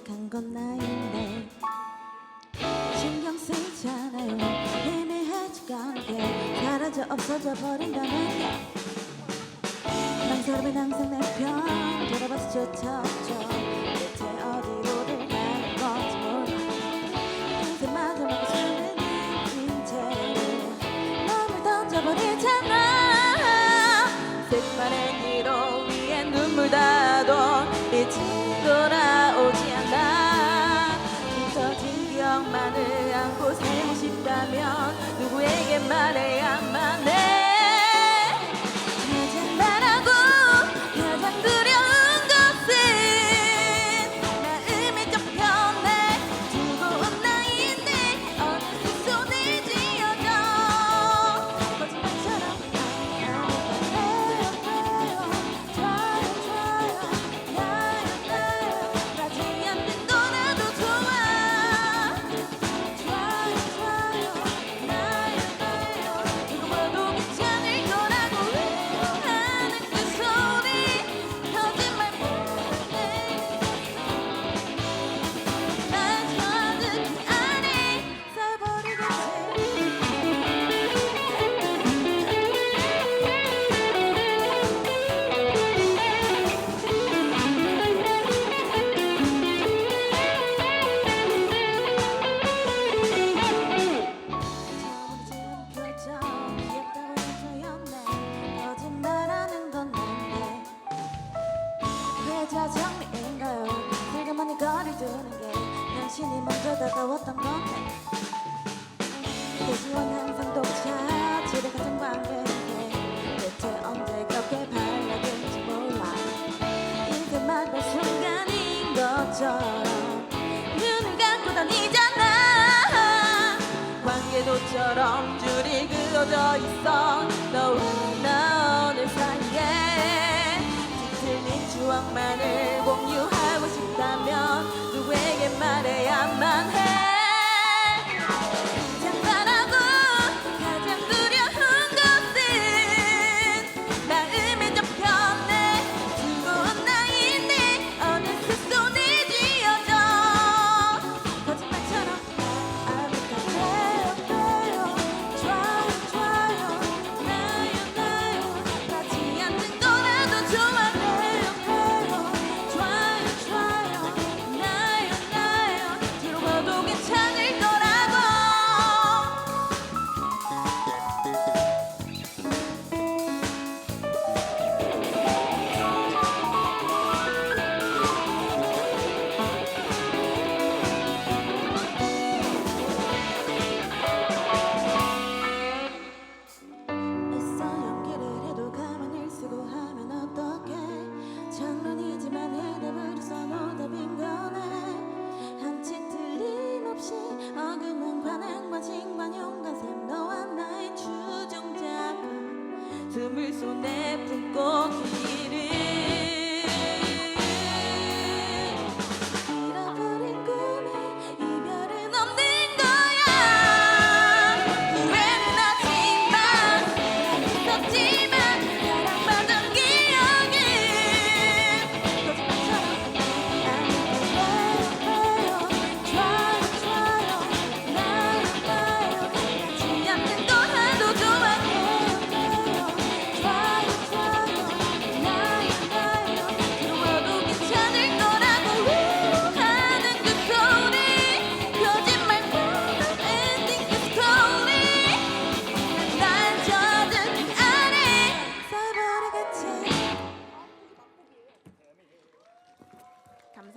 약한 건 나인데 신경 쓰잖아요. 애매해지간 게 사라져 없어져 버린다는 게. 망설이면 항상 내편. 돌아봐서 좋죠. 외웠던 건데 고수원 항상 독차 집에 같은 관계인데 대체 언제 그렇게 발라든지 몰라. 이게 만난 순간인 것처럼 눈을 감고 다니잖아. 관계도처럼 줄이 그어져 있어. 너와 나 오늘 사이에 짙은 이 추억만을 공유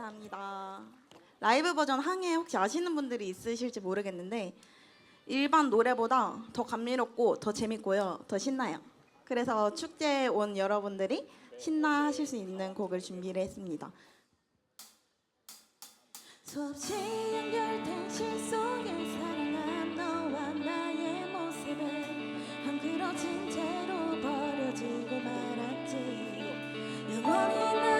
감사합니다. 라이브 버전 항해 혹시 아시는 분들이 있으실지 모르겠는데 일반 노래보다 더 감미롭고 더 재밌고요. 더 신나요. 그래서 축제에 온 여러분들이 신나하실 수 있는 곡을 준비를 했습니다. 수없이 연결된 실속 사랑한 너와 나의 모습은 헝클어진 채로 버려지고 말았지 영원히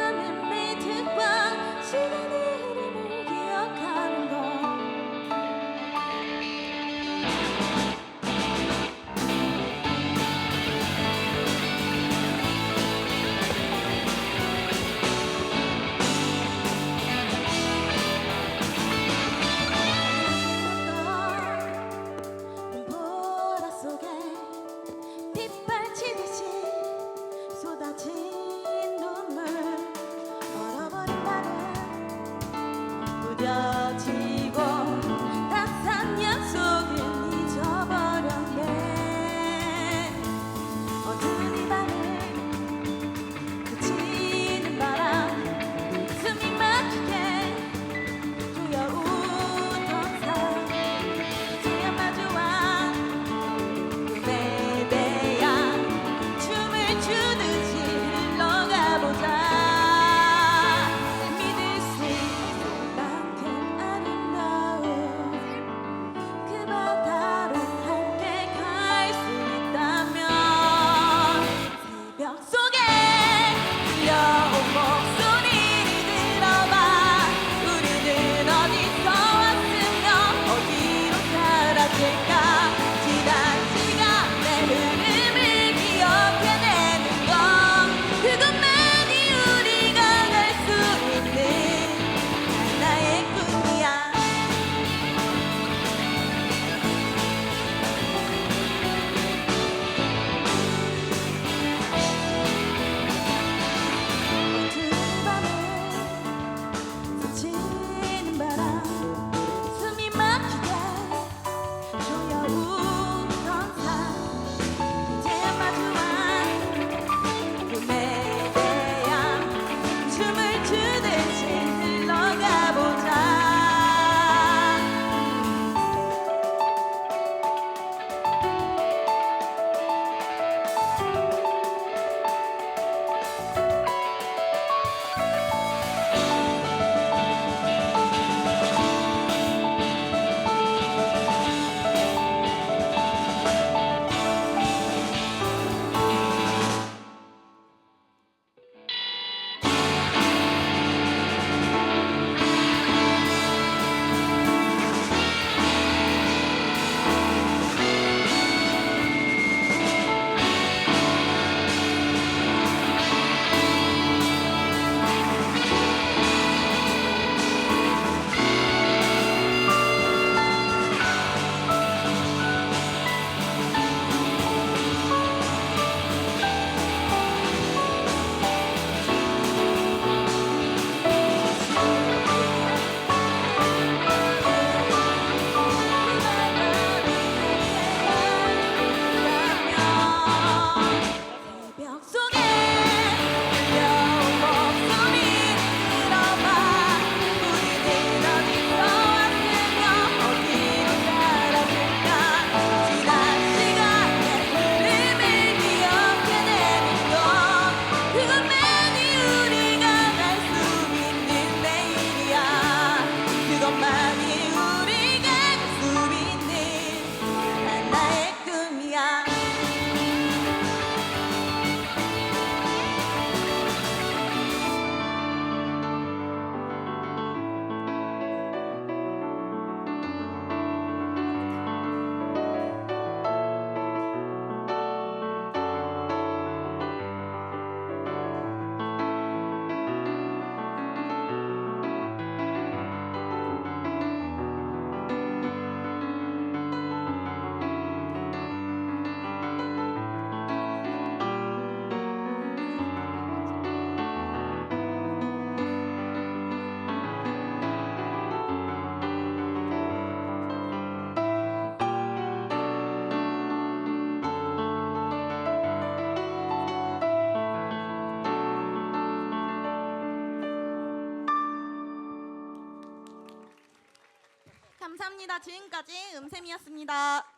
감사합니다. 지금까지 음샘이었습니다.